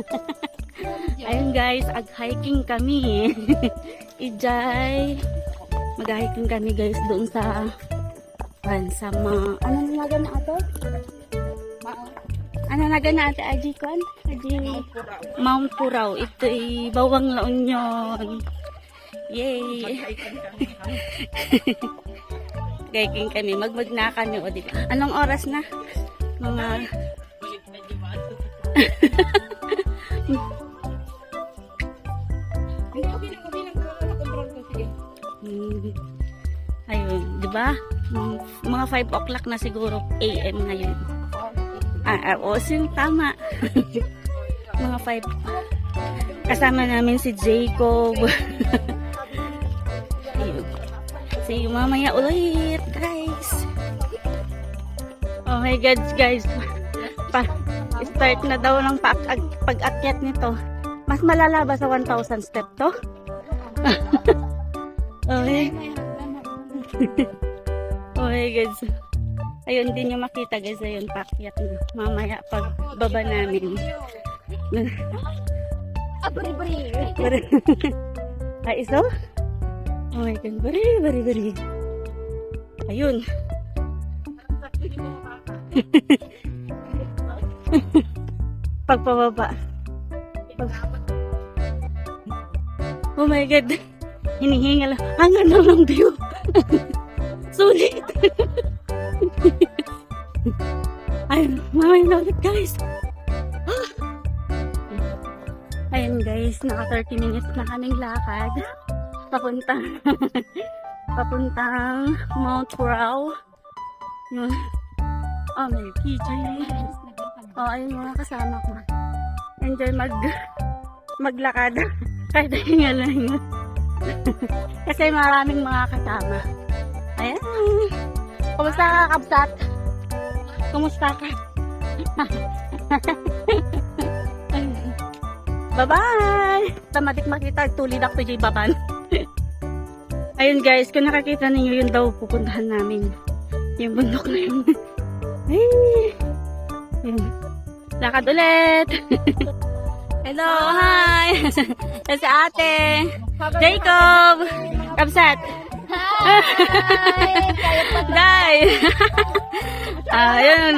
Ayun guys, ag-hiking kami. Ijay. Mag-hiking kami guys doon sa pan sa mga ano nalaga na ato? Ano nalaga na ate Aji Kwan? Aji Mount Purao. Ito ay Bawang La Union. Yay! Hiking kami. Magmag na kami. O, di ba? Anong oras na? Mga. Ayun, di ba? Mga 5 o'clock na siguro AM ngayon. Ah, ah oo, sin tama. mga 5. Kasama namin si Jacob. Ayun. See you mamaya ulit, guys. Oh my God, guys. Start na daw ng pag pag-akyat nito. Mas malala ba sa 1,000 step to? okay. oh my God. Ayun, hindi nyo makita guys. Ayun, pakyat na. Mamaya pag baba namin. Bari- ah, iso? Oh my God. Bari, bari, bari. Ayun. Pagpababa. Pag- Oh my God. Hinihingal. Ang ganda ng view. Sulit. Ayun, mamaya na ulit guys. Ayun guys, naka 30 minutes na kaming lakad. Papuntang, papuntang Mount Purao. Yun. Oh, may PJ. Oh, ayun mga kasama ko. Enjoy mag, maglakad. Kahit hingal na hingal. Kasi maraming mga kasama. Ayan. Kumusta ka, Kabsat? Kumusta ka? Bye-bye! Tamatik makita, tulid ako J. Baban. Ayun guys, kung nakakita ninyo yun daw pupuntahan namin. Yung bundok na yun. Ay! Ayun. Lakad ulit! Hello, hi! Yan si ate! Jacob! Kabsat! Day! Ayun.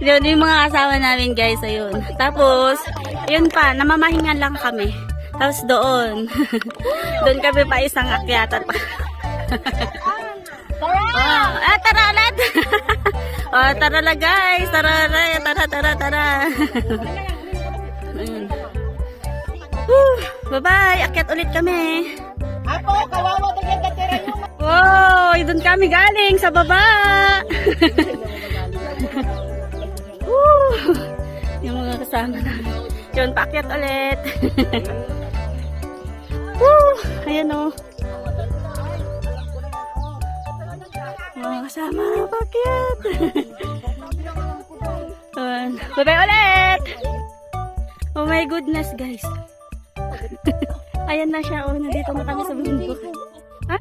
Yun yung mga kasama namin guys. Ayun. Tapos, yun pa, namamahingan lang kami. Tapos doon. doon kami pa isang akyatan pa. Oh, ah, tara ulit! oh, tara na guys! Tara na! Tara, tara, tara! Bye-bye! Akyat ulit kami! Apo, kawawa to yung katira nyo. Wow! Doon kami galing sa baba! Woo! Yung mga kasama namin. Yun, pakyat ulit. Woo! Ayan o. Mga kasama, pakyat. Bye-bye ulit! Oh my goodness, guys. Ayan na siya. Oh, nandito na kami sa bundok. Ah,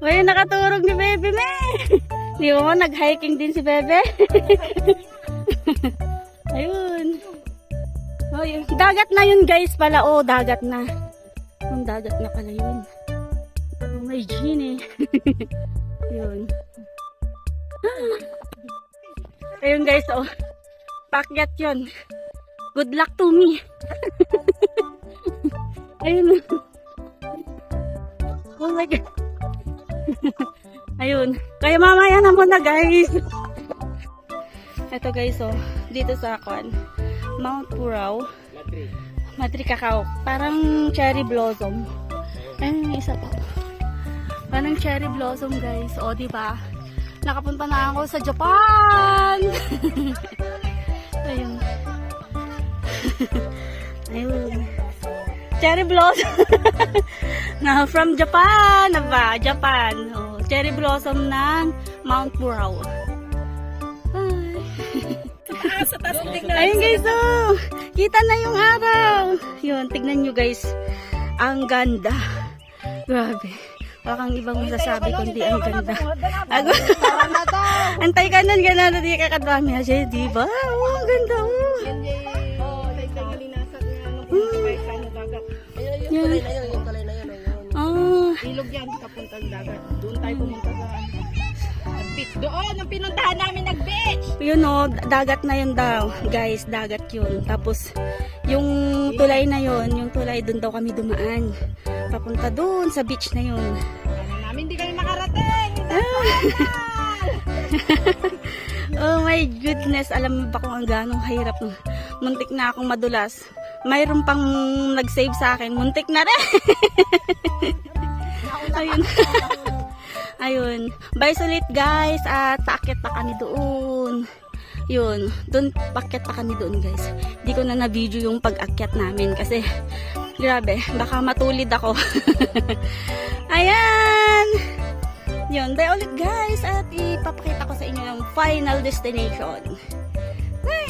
Uy, nakaturog ni Bebe, me. Di mo, nag-hiking din si Bebe. Ayun. Oh, yun. Dagat na yun, guys, pala. Oh, dagat na. Ang dagat na pala yun. Oh, may gin, eh. Yun. Ayun, guys, oh. Pakyat yun. Good luck to me. Ayun. Oh my God. Ayun. Kaya mamaya na muna guys. Ito guys oh. Dito sa Kwan. Mount Purao. Madri Cacao. Parang cherry blossom. Ayun isa pa. Parang cherry blossom guys. O ba? Nakapunta na ako sa Japan. Ayun. Ayun. Cherry blossom. na from Japan. Na ba? Japan. Oh, cherry blossom ng Mount Burao. Sa taas tignan. Ayun guys, oh. Kita na yung araw. Yun, tignan nyo guys. Ang ganda. Grabe. Wakang ibang masasabi kundi ang ganda. Ago. Antay ka nun, ganun na di ka kadami. Asya, di ba? Oh, ang ganda. Oh. Ah. Yan. Ilog yan, kapuntang dagat. Doon tayo pumunta sa beach. Doon, ang pinuntahan namin nag-beach. yun o, dagat na yun daw. Guys, dagat yun. Tapos, yung tulay na yun, yung tulay, dun daw kami dumaan. Papunta dun sa beach na yun. Ano namin, hindi kami makarating. Oh my goodness, alam mo ba kung ang ganong hirap? Muntik na akong madulas. Mayroon pang nag-save sa akin. Muntik na rin. Ayun. Ayun. Bye ulit guys. At paakit pa kami doon. Yun. Doon, paakit pa kami doon guys. Di ko na na-video yung pag-akyat namin kasi grabe, baka matulid ako. Ayan. Yun, bye ulit guys at ipapakita ko sa inyo yung final destination. Ay.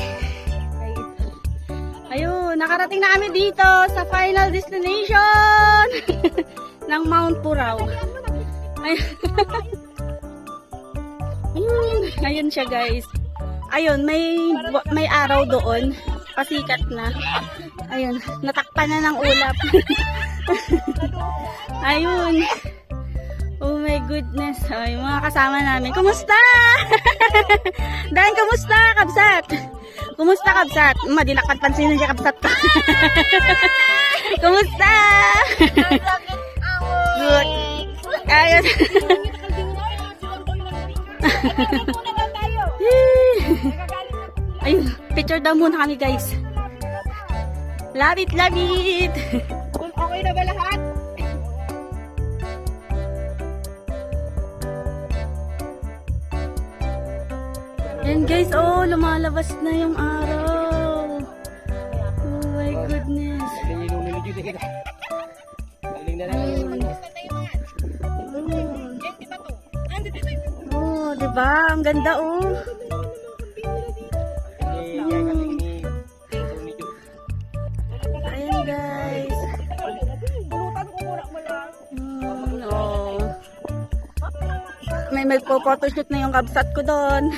Ayun, nakarating na kami dito sa final destination ng Mount Purao. Ayun. Ayun, ayun siya guys. Ayun, may may araw doon. Pasikat na. Ayun, natakpan na ng ulap. Ayun. Oh my goodness. Ay, mga kasama namin. Kumusta? Dan, kumusta, Kabsat? Kumusta, Kabsat? Madilakad pansin siya, Kabsat ka. kumusta? Good. Ayun. Ayun, picture daw muna kami, guys. Labit, labit. Kung okay na ba lahat? Yan guys, oh, lumalabas na yung araw. Oh my goodness. Ba? Ang ganda, oh. Ayan guys. Hmm, no. May magpo-photoshoot na yung kabsat ko doon.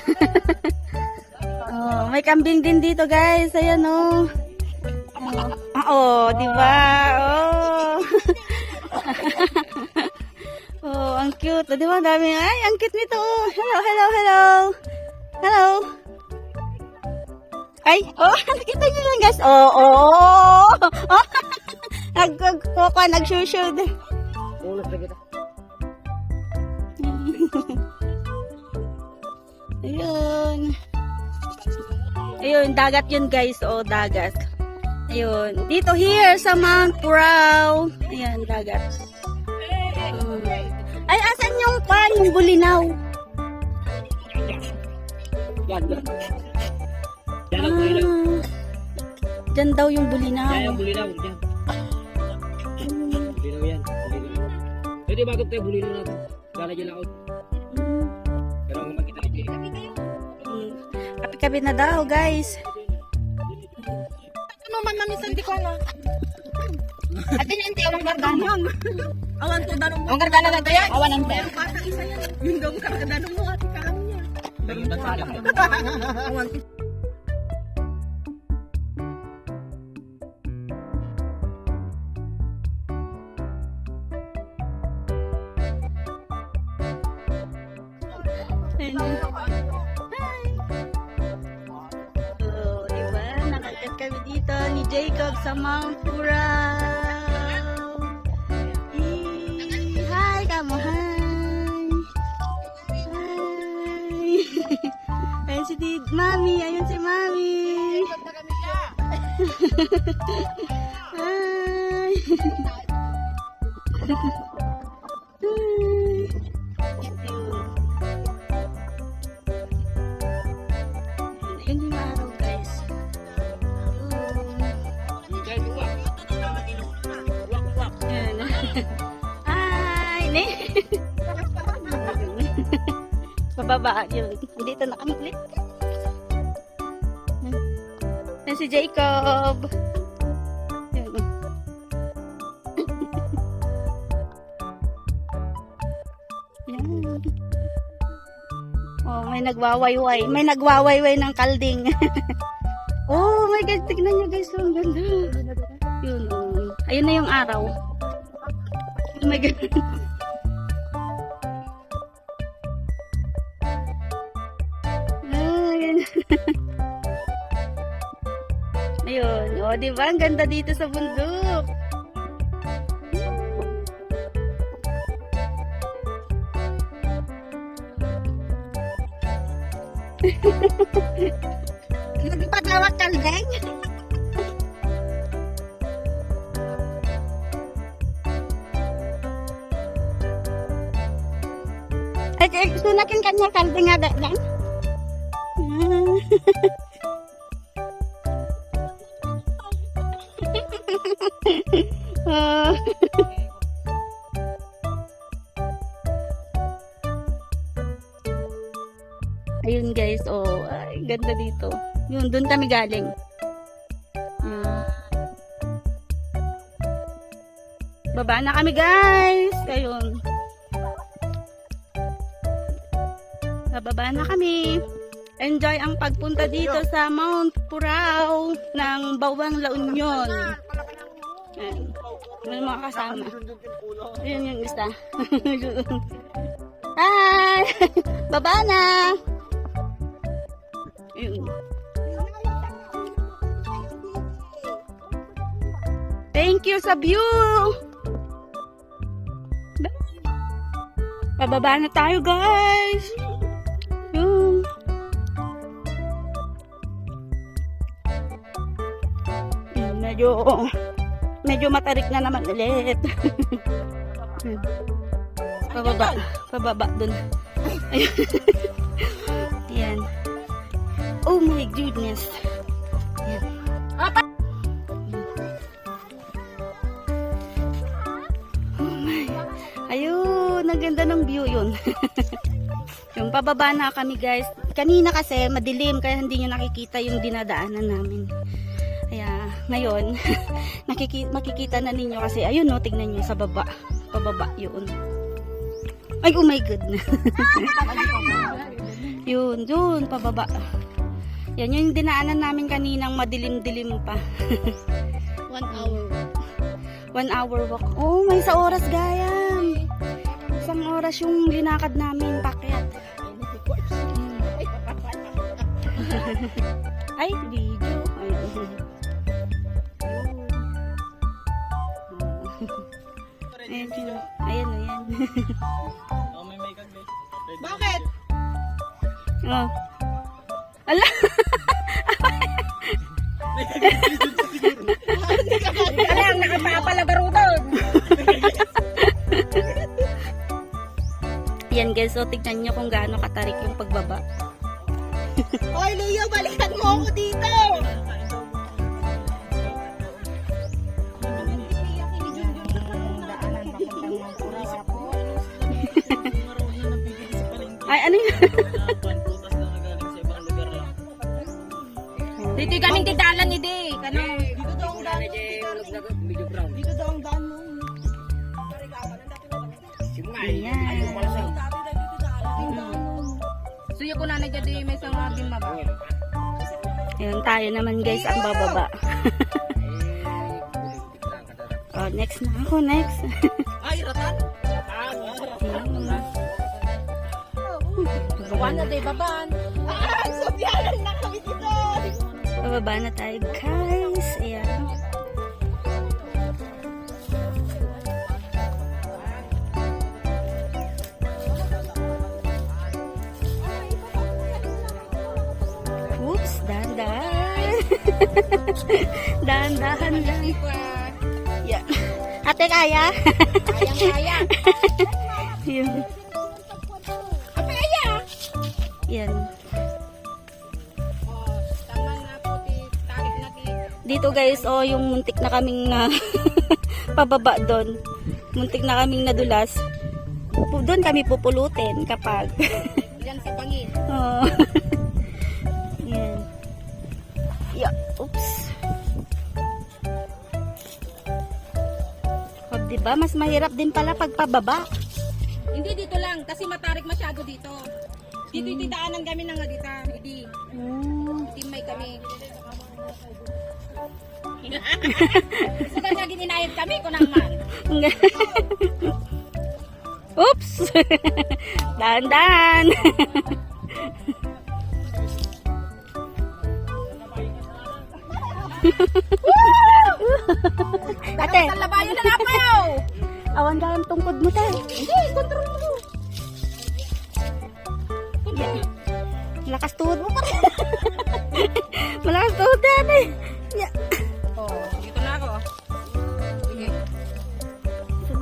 oh, may kambing din dito guys. Ayan oh. Oh, ah, oh di ba? Oh. oh, ang cute. Di ba? Dami. Ay, ang cute nito. oh. Hello, hello, hello. Hello. Ay, oh, nakita niyo lang guys. Oh, oh. oh. nag, nag, nag-shoot. Ayun. Ayun, dagat yun guys. O, dagat. Ayun. Dito here sa Mount Purao. Ayan, dagat. Mm. Ay, asan yung pan? Yung bulinaw? Yan, yan. Yan Ah, dyan daw yung bulinaw. Yan, bulinaw. Yan. Bulinaw yan. Bulinaw. Pwede bago tayo bulinaw natin. Gala dyan ako. Mm. Pero ang makita natin. Mm. Kapi-kapi na daw, guys. Ano man mamisan di ko na. Ate na ente, awang gargano. Awan ko danong mo. Awang gargano na tayo? Awan ente. Bata isa yan. Yung daw gargano mo ate kami niya. Awan ko. Kami dito ni Jacob sa Mount Purao. Mami, ayun si Mami! Hi! Pababa yun. Dito na kami ulit. Si Jacob. Yan. Oh, may nagwawayway. May nagwawayway ng kalding. oh my God, tignan niyo guys. Ang ganda. Yun, oh. Ayun na yung araw. Oh my God. di ba? Ang ganda dito sa bundok. Nagpatlawat kaldeng. Ay, ay, sunakin kanya kalde nga da Yun, doon kami galing. Yun. Baba na kami guys. Ayun. Nababa na kami. Enjoy ang pagpunta dito sa Mount Purao ng Bawang La Union. Ayan. May mga kasama. Ayun yung isa. Hi! Baba na! Ayun. You sa view! Pababa na tayo guys! Yun. Yun, medyo medyo matarik na naman ulit. Pababa, pababa dun. Ayun. Ayun, ang ganda ng view yun. yung pababa na kami guys. Kanina kasi madilim kaya hindi nyo nakikita yung dinadaanan namin. Kaya ngayon, makikita na ninyo kasi ayun no, tignan nyo sa baba. Pababa yun. Ay, oh my goodness. yun, yun, pababa. Yan yung dinaanan namin kaninang madilim-dilim pa. One hour. One hour walk. Oh, may sa oras gayam. Isang oras yung linakad namin pakyat. Ay, video. Ay. Ayan, sino? Ayan, ayan. Bakit? oh. Ala! Kaya ang Yan guys, so tignan nyo kung gaano katarik yung pagbaba. Hoy, Leo, balikan mo ako dito. Ay, ano yun? Dito kaming titalan ni Day. Kano? Dito daw ang daan. Dito daw ang daan mo. Ayan. Suyo ko na na jadi may sama din maba. Ayan, tayo naman guys ang bababa. oh, next na ako, next. Ay, ratan. Ayan. Buwan na day baban. Ah, sobyanan na kami dito. Bababa na tayo guys. Ayan. Dahan-dahan lang. Yeah. Ate, kaya? Kayang kaya. Yun. Apa kaya? Yan. Oh. Dito guys, oh, yung muntik na kaming na pababa doon. Muntik na kaming nadulas. Doon kami pupulutin kapag Oh, diba? Mas mahirap din pala pag pababa. Hindi dito lang kasi matarik masyado dito. Dito Hmm. itidaanan kami na nga dito. Hindi. Hmm. Timay kami. Gusto ka nga gininayad kami ko naman. Oops! Dahan-dahan! Ate, Sa labayo na napaw. awan ka ang tungkod mo tayo. Hindi, control mo. Malakas tuhod mo pa. Malakas tuhod eh. Yeah. Oh, dito na ako. Sige.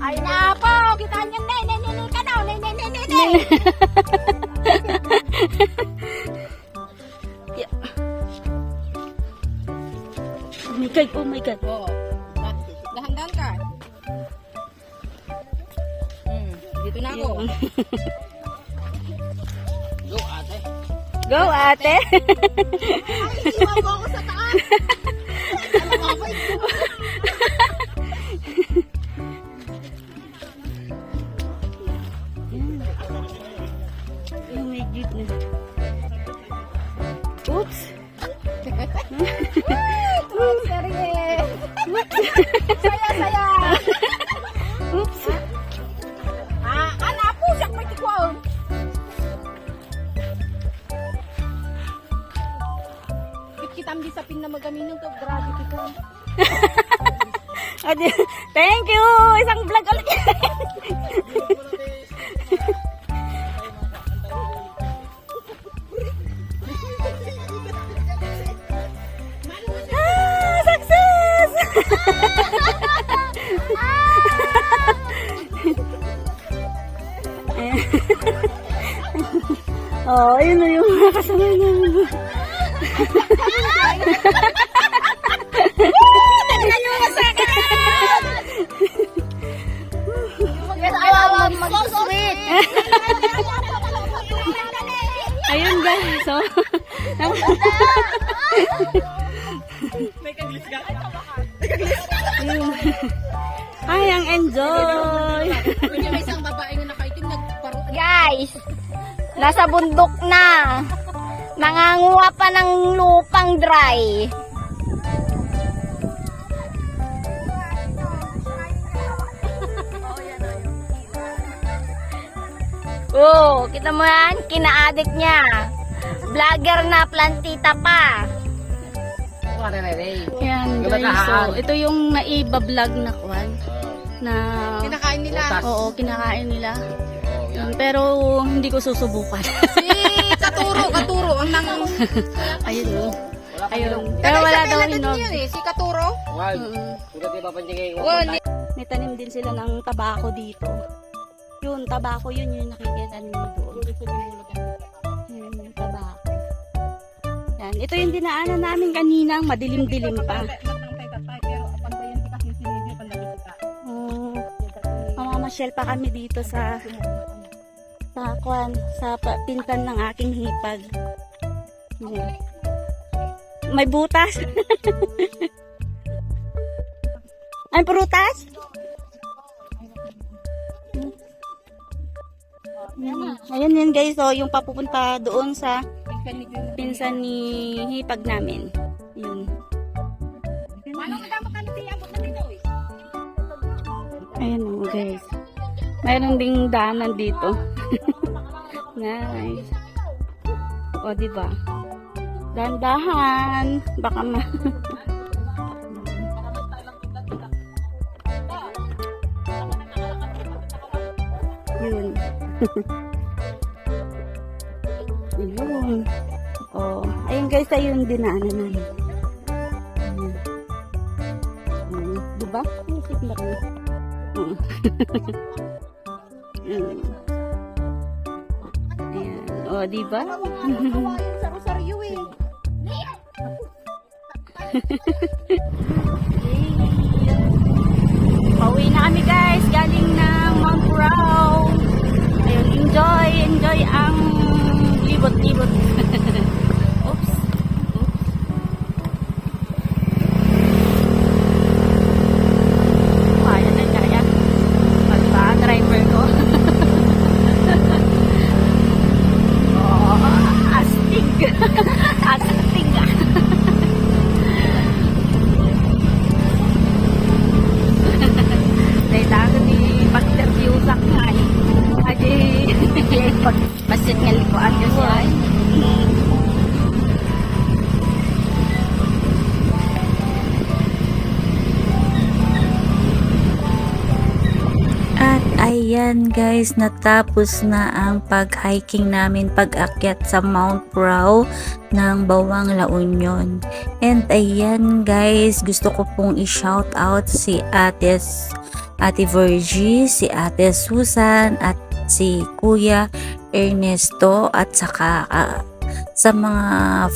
Ay napaw, kita niyo nay, nay, nay, nay, ka daw, nay, nay, nay, nay, nay. yeah. Oh my God, oh my God. Oo. Go, ate. Go ate! Iwan mo ako sa taas. Oh my goodness. Oops! oh, ayun na yung mga kasama namin. Tingnan niyo mga sa akin! Kawawa mag-sweet. Ayun guys, so. nasa bundok na. Nanganguha pa ng lupang dry. Oh, kita mo yan? Kinaadik niya. Vlogger na plantita pa. Yan guys, so ito yung naiba-vlog na kwan. Na, Kinakain nila. oo, kinakain nila. Yun, pero hindi ko susubukan. Si Katuro, Katuro, ang nang... Ayun, oh. Ayun. Pero wala daw hinog. yun eh, si Katuro. Mm. Oh, ni- May tanim din sila ng tabako dito. Yun, tabako yun yung nakikita ninyo doon. Yun, yung tabako. Yan. Ito yung dinaanan namin kaninang madilim-dilim pa. Oh, mamamasyal pa kami dito sa sa kwan, sa pintan ng aking hipag. Yan. May butas. Ay, prutas? Ayan yun guys, so yung papupunta doon sa pinsan ni hipag namin. Yun. Eh. Ayan o guys. Mayroon ding daanan dito. nice. O, diba? Dandahan. Baka ma... Yun. Yun. Oh, ayun guys, ayun dinaanan namin. Ayun. Ayun. Diba? Isip na. Mm. Mm. O, diba? Kawain sa Rosario eh. ayan guys, natapos na ang pag-hiking namin pag-akyat sa Mount Brow ng Bawang La Union. And ayan guys, gusto ko pong i-shout out si Ates, Ate Virgie, si Ate Susan, at si Kuya Ernesto, at saka ah, sa mga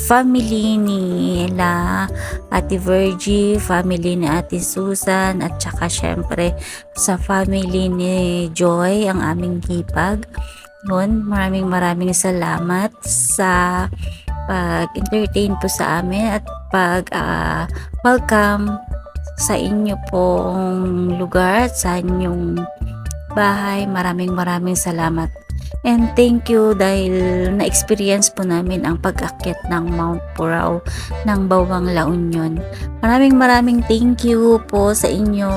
family nila Ate Virgie, family ni Ate Susan, at saka syempre sa family ni Joy, ang aming hipag. Yun, maraming maraming salamat sa pag-entertain po sa amin at pag ah, sa inyo pong lugar sa inyong bahay. Maraming maraming salamat. And thank you dahil na-experience po namin ang pag-akyat ng Mount Purao ng Bawang La Union. Maraming maraming thank you po sa inyo.